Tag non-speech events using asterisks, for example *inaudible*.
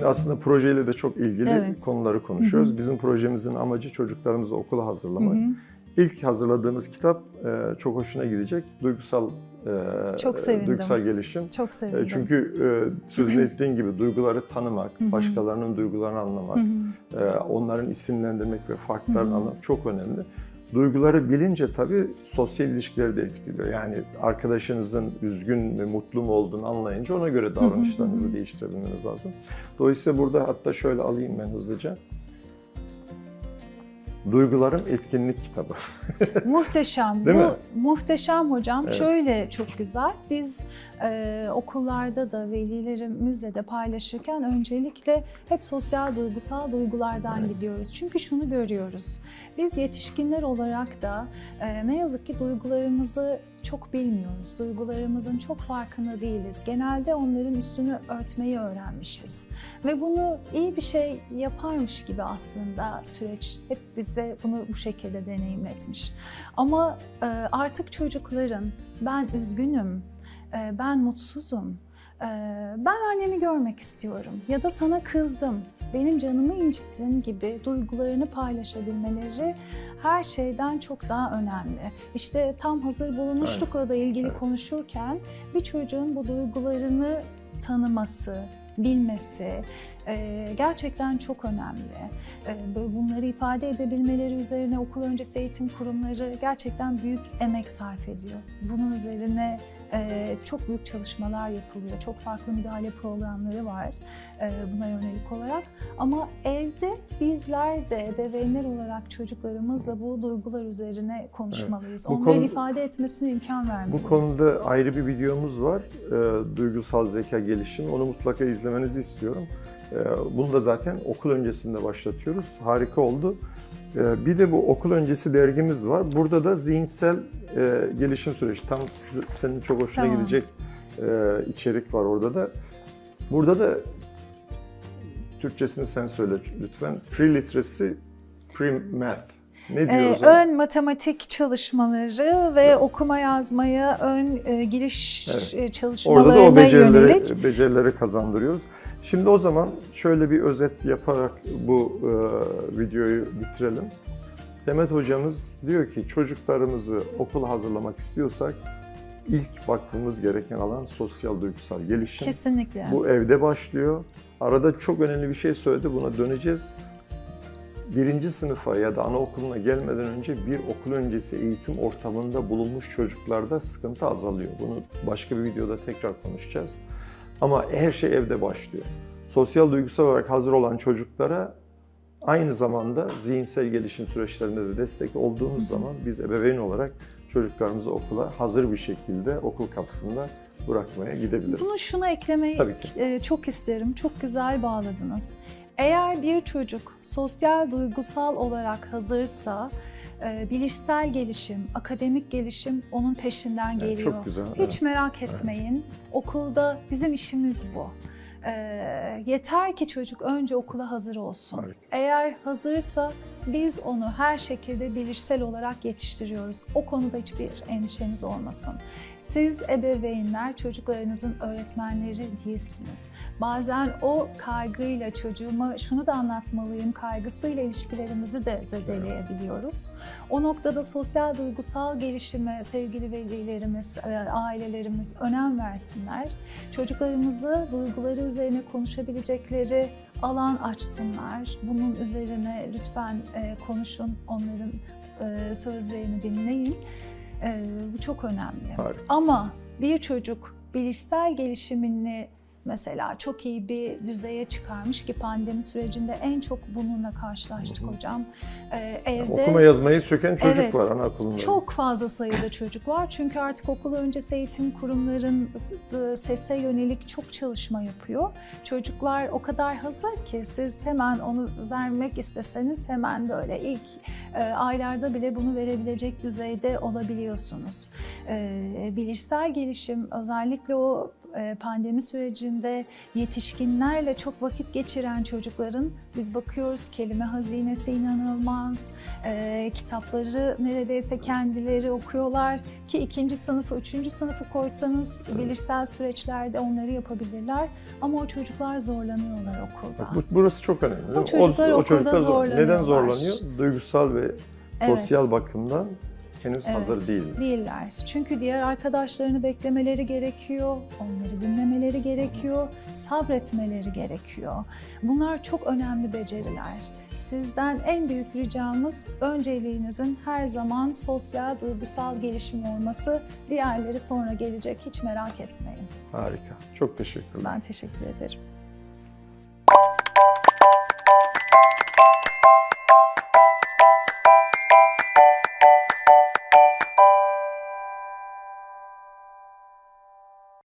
Şimdi aslında projeyle de çok ilgili Evet. konuları konuşuyoruz. Hı hı. Bizim projemizin amacı çocuklarımızı okula hazırlamak. Hı hı. İlk hazırladığımız kitap e, çok hoşuna gidecek. Duygusal e, Çok sevindim. duygusal gelişim. Çok E, sevindim. çünkü e, sözünü *laughs* ettiğin gibi duyguları tanımak, başkalarının duygularını anlamak, e, onların isimlendirmek ve farklarını anlamak çok önemli. Duyguları bilince tabii sosyal ilişkileri de etkiliyor. Yani arkadaşınızın üzgün ve mutlu mu olduğunu anlayınca ona göre davranışlarınızı değiştirebilmeniz lazım. Dolayısıyla burada hatta şöyle alayım ben hızlıca. Duygularım etkinlik kitabı. *laughs* Muhteşem. Değil Bu mi? muhteşem hocam. Evet. Şöyle çok güzel. Biz e, okullarda da velilerimizle de paylaşırken öncelikle hep sosyal duygusal duygulardan gidiyoruz. Çünkü şunu görüyoruz. Biz yetişkinler olarak da e, ne yazık ki duygularımızı çok bilmiyoruz. Duygularımızın çok farkında değiliz. Genelde onların üstünü örtmeyi öğrenmişiz. Ve bunu iyi bir şey yaparmış gibi aslında süreç hep bize bunu bu şekilde deneyimletmiş. Ama e, artık çocukların ben üzgünüm, e, ben mutsuzum, e, ben annemi görmek istiyorum ya da sana kızdım, benim canımı incittin gibi duygularını paylaşabilmeleri her şeyden çok daha önemli. İşte tam hazır bulunuşlukla da ilgili konuşurken bir çocuğun bu duygularını tanıması, bilmesi e, gerçekten çok önemli. E, bunları ifade edebilmeleri üzerine okul öncesi eğitim kurumları gerçekten büyük emek sarf ediyor. Bunun üzerine e, çok büyük çalışmalar yapılıyor. Çok farklı müdahale programları var e, buna yönelik olarak. Ama evde bizler de ebeveynler olarak çocuklarımızla bu duygular üzerine konuşmalıyız. Bu Onların konu- ifade etmesine imkan vermeliyiz. Bu konuda ayrı bir videomuz var. E, duygusal zeka gelişimi. Onu mutlaka izlemenizi istiyorum. E, bunu da zaten okul öncesinde başlatıyoruz. Harika oldu. E, bir de bu okul öncesi dergimiz var. Burada da zihinsel e, gelişim süreci. Tam senin çok hoşuna Tamam. gidecek e, içerik var orada da. Burada da Türkçesini sen söyle lütfen. Pre-literacy, pre-math. Ne Ee, diyoruz? ön matematik çalışmaları ve okuma yazmaya ön e, giriş Evet. e, Orada çalışmalarına da o becerileri, yönelik. becerileri kazandırıyoruz. Şimdi o zaman şöyle bir özet yaparak bu e, videoyu bitirelim. Demet hocamız diyor ki çocuklarımızı okula hazırlamak istiyorsak ilk bakmamız gereken alan sosyal duygusal gelişim. Kesinlikle. Bu evde başlıyor. Arada çok önemli bir şey söyledi, buna döneceğiz. Birinci sınıfa ya da anaokuluna gelmeden önce bir okul öncesi eğitim ortamında bulunmuş çocuklarda sıkıntı azalıyor. Bunu başka bir videoda tekrar konuşacağız. Ama her şey evde başlıyor. Sosyal duygusal olarak hazır olan çocuklara aynı zamanda zihinsel gelişim süreçlerinde de destek olduğumuz zaman biz ebeveyn olarak çocuklarımızı okula hazır bir şekilde okul kapısında bırakmaya gidebiliriz. Bunu şuna eklemeyi e, çok isterim. Çok güzel bağladınız. Eğer bir çocuk sosyal duygusal olarak hazırsa e, bilişsel gelişim, akademik gelişim onun peşinden Evet, geliyor. çok güzel. Hiç evet. merak etmeyin. Okulda bizim işimiz bu. E, yeter ki çocuk önce okula hazır olsun. Harika. Eğer hazırsa biz onu her şekilde bilişsel olarak yetiştiriyoruz. O konuda hiçbir endişeniz olmasın. Siz ebeveynler çocuklarınızın öğretmenleri değilsiniz. Bazen o kaygıyla çocuğuma şunu da anlatmalıyım kaygısıyla ilişkilerimizi de zedeleyebiliyoruz. O noktada sosyal duygusal gelişime sevgili velilerimiz, e, ailelerimiz önem versinler. Çocuklarımızı duyguları üzerine konuşabilecekleri alan açsınlar. Bunun üzerine lütfen e, konuşun, onların e, sözlerini dinleyin. E, bu çok önemli. Harika. Ama bir çocuk bilişsel gelişimini mesela çok iyi bir düzeye çıkarmış ki pandemi sürecinde en çok bununla karşılaştık hocam. Ee, evde Okuma yazmayı söken çocuk Evet. var anaokulunda. çok fazla sayıda çocuk var. Çünkü artık okul öncesi eğitim kurumların e, sese yönelik çok çalışma yapıyor. Çocuklar o kadar hazır ki siz hemen onu vermek isteseniz hemen böyle ilk e, aylarda bile bunu verebilecek düzeyde olabiliyorsunuz. E, bilişsel gelişim özellikle o pandemi sürecinde yetişkinlerle çok vakit geçiren çocukların biz bakıyoruz kelime hazinesi inanılmaz, e, kitapları neredeyse kendileri okuyorlar ki ikinci sınıfı, üçüncü sınıfı koysanız bilişsel süreçlerde onları yapabilirler ama o çocuklar zorlanıyorlar okulda. Bak, bu, burası çok önemli. mi? çocuklar okulda zor- zorlanıyorlar. Neden zorlanıyor? Duygusal ve Evet. sosyal bakımdan henüz hazır Evet, değil. Değiller. Çünkü diğer arkadaşlarını beklemeleri gerekiyor, onları dinlemeleri gerekiyor, sabretmeleri gerekiyor. Bunlar çok önemli beceriler. Sizden en büyük ricamız önceliğinizin her zaman sosyal, duygusal gelişim olması. Diğerleri sonra gelecek, hiç merak etmeyin. Harika. Çok teşekkürler. Ben teşekkür ederim.